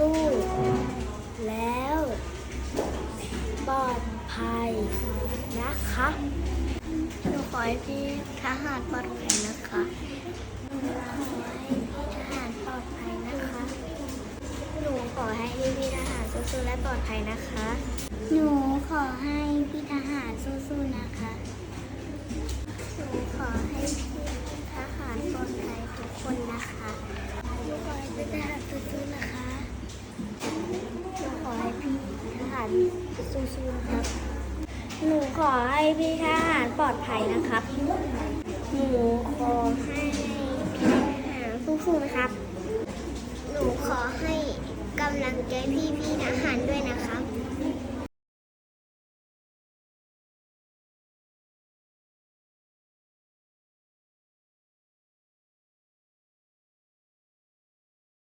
สู้ แล้วปลอดภัยนะคะหนูขอให้พี่ทหารปลอดภัยนะคะหนูขอให้พี่ทหารปลอดภัยนะคะหนูขอให้พี่พี่ทหารสู้ๆและปลอดภัยนะคะ หนูขอให้พี่ทหารสู้ๆนะคะหนูขอให้ สู้ๆนะครับ หนูขอให้พี่ทหารปลอดภัยนะครับ หนูขอให้พี่ทหารสู้ๆนะครับ หนูขอให้กำลังใจพี่ๆทหารด้วยนะ